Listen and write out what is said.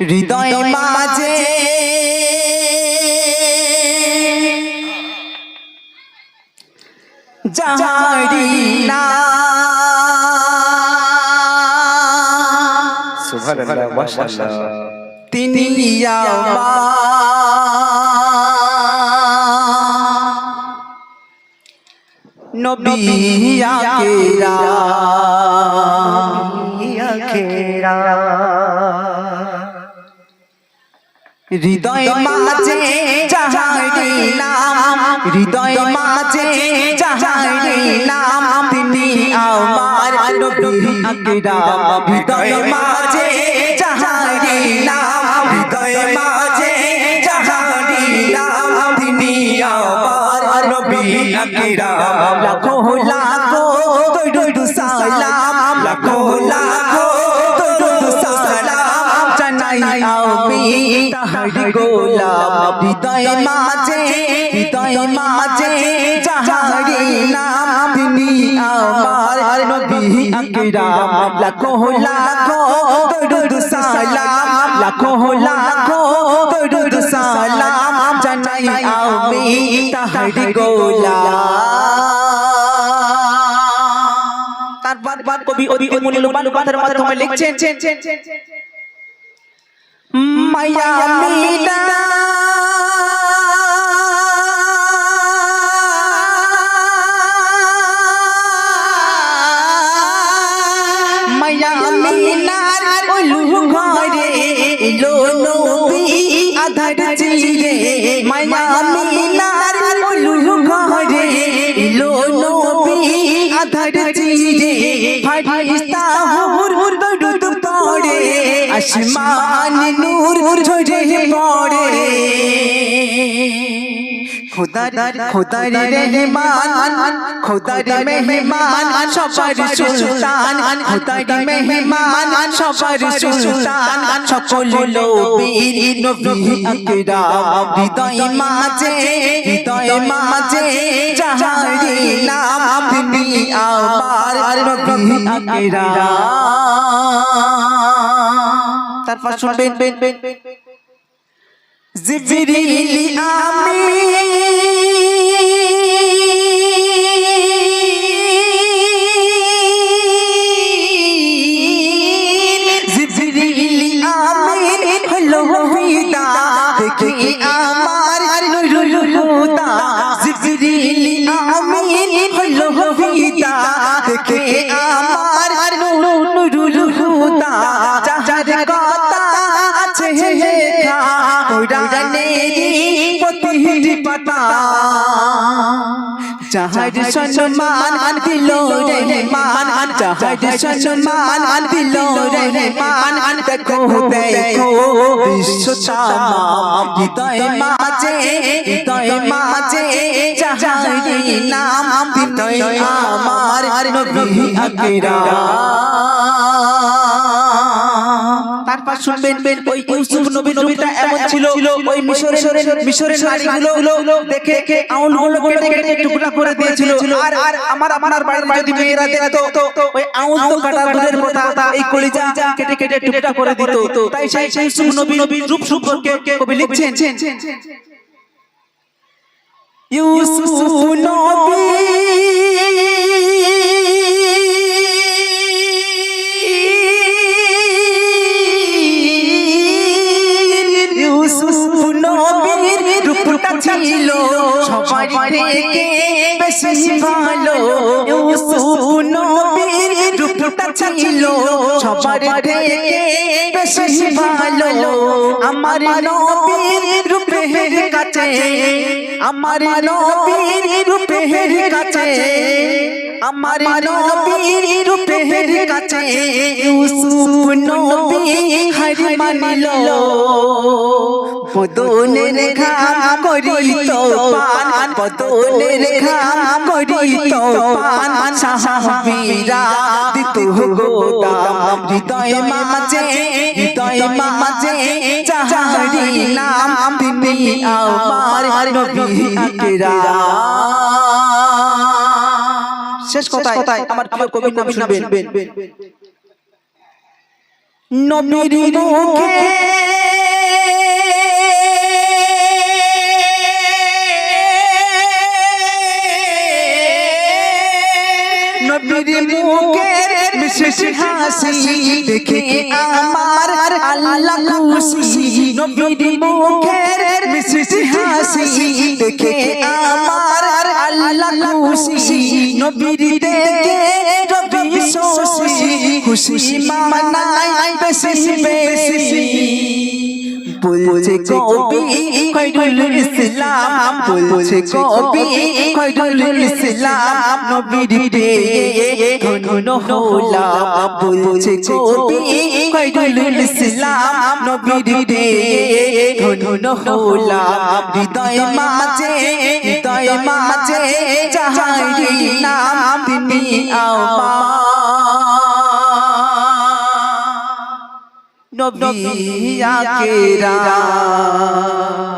হৃদয় মাঝে যাহারি না। সুবহানাল্লাহ মাশাআল্লাহ। তিনি নবী আকেরা আখেরা। হৃদয় মাঝে যাহারি নাম হৃদয় মাঝে যাহারি নাম তিনি আমার নবী। আকেরা হৃদয় মাঝে যাহারি নাম হৃদয় মাঝে যাহারি নাম তিনি আমার নবী। আকেরা লাখো লাখো দরুদ সালাম। লাখো লাখো তাহার গোলাম হৃদয় মাঝে হৃদয় মাঝে যাহারি নাম তিনি আমার নবী আকরাম। লাখো লাখো, দরুদ সালাম, লাখো লাখো, দরুদ সালাম জানাই আমি তাহার গোলাম তারপর কবি অতি মূল্যবান কথার মাধ্যমে লিখছেন মায়া মিনা মায়া মিনার উলু ঘরে এলো নবী আধার চিরে মায়া মিনার উলু ঘরে এলো নবী আধার চিরে ফারিস্তা আসমান নূর ঝরে পড়ে। খোদার খোদার রহমান খোদার মেহমান, সবার সুলতান। খোদার মেহমান, সবার সকল মাঝে মাঝে নাম আমার। শুনবেন জিবরিল আমিন জিবরিল আমিন হলো হুদা দেখি আমার নুরুল হুদা জিবরিল আমিন হলো হুদা দেখি আমার লেখা প্রতিটি পাতা। যাহার সম্মান দিল রহমান যাহার সম্মান দিল রহমান দেখো দেখো বিশ্ব তামাম হৃদয় মাঝে হৃদয় মাঝে যাহারি নাম হৃদয় আমার নবী আকরাম তারপর শুনবেন ওই ইউসুফ নবী নবীটা এমন ছিল ওই মিশরের মিশরের নারীগুলো দেখে দেখে আউলগুলো কেটে কেটে টুকরা করে দিয়েছিল। আর আর আমার আমার বাড়ির যদি মেয়েরা দেখতো ওই আউল তো কাটা দূরের কথা এই কলিজা কেটে কেটে টুকরা করে দিত। তাই সেই ইউসুফ নবী নবীর রূপ সম্পর্কে কবি লিখছেন। ইউসুফ নবী থেকে বেশি ভালো নবীর রূপটা ছিল সবার থেকে বেশি ভালো আমার নবীর রূপের কাছে আমার নবীর রূপের কাছে আমার নবীর রূপের কাছে ইউসুফ নবী হার মানিল। পদনের ঘাম করিত পান। পদনের ঘাম করিত পান। সাহাবীরা দিত গোদাম। হৃদয় মাঝে হৃদয় মাঝে যাহারি নাম। তিনি আমার নবী আকরাম শেষ কথায় আমার প্রিয় কবির নাম শুনবেন। নবীর মুখে নবীর মুখে বিশেষ হাসি দেখে আমার আল্লাহ খুশি। নবীর মুখে বিশেষ হাসি দেখে আমার আল্লাহ খুশি। নবীর খুশি মানাই বেশি বেশি বলছে কবি খৈরুল ইসলাম বলছে কবি খৈরুল ইসলাম নবীর রে ধন্য হলাম বলছে কবি খৈরুল ইসলাম নবীর রে ধন্য হলাম হৃদয় মাঝে হৃদয় মাঝে যাহারি নাম তিনি আমার নবিয়া কেরা